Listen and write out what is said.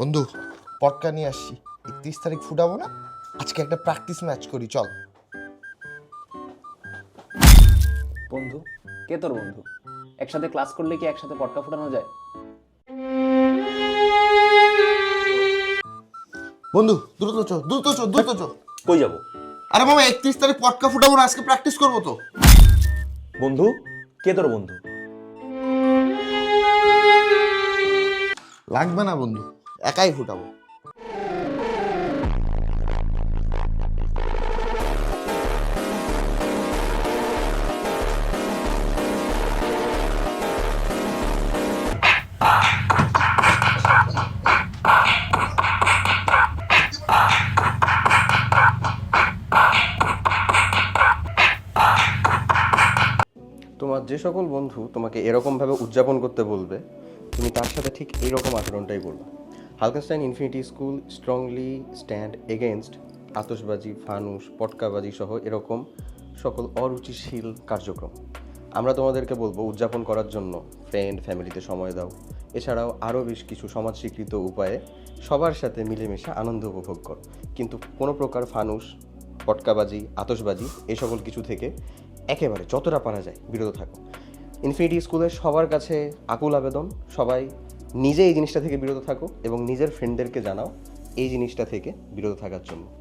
বন্ধু পটকা নিয়ে আসছি। একত্রিশ তারিখ ফুটাবো না? আজকে একটা প্র্যাকটিস ম্যাচ করি চল। বন্ধু কে তোর বন্ধু? একসাথে ক্লাস করলে কি একসাথে পটকা ফুটানো যায়? বন্ধু দ্রুত চো দ্রুত চো দ্রুত চো কই যাব? আরে মামা একত্রিশ তারিখ পটকা ফুটাবো না আজকে প্র্যাকটিস করব তো। বন্ধু কে তোর বন্ধু? লাগবে না বন্ধু। একাই ফুটাবো। তোমার যে সকল বন্ধু তোমাকে এরকমভাবে উদযাপন করতে বলবে, তুমি তার সাথে ঠিক এইরকম আচরণটাই করবে হালকাস্টাইন Infinity School strongly stand against আতসবাজি ফানুস, পটকাবাজি সহ এরকম সকল অরুচিশীল কার্যক্রম। আমরা তোমাদেরকে বলব, উদযাপন করার জন্য ফ্রেন্ড ফ্যামিলিতে সময় দাও। এছাড়াও আরও বেশ কিছু সমাজ স্বীকৃত উপায়ে সবার সাথে মিলেমিশে আনন্দ উপভোগ করো। কিন্তু কোনো প্রকার ফানুস, পটকাবাজি আতসবাজি এ সকল কিছু থেকে একেবারে যতটা পারা যায় বিরত থাকো। ইনফিনিটি স্কুলের সবার কাছে আকুল আবেদন, সবাই নিজে এই জিনিসটা থেকে বিরত থাকো এবং নিজের ফ্রেন্ডদেরকে জানাও, এই জিনিসটা থেকে বিরত থাকার জন্য।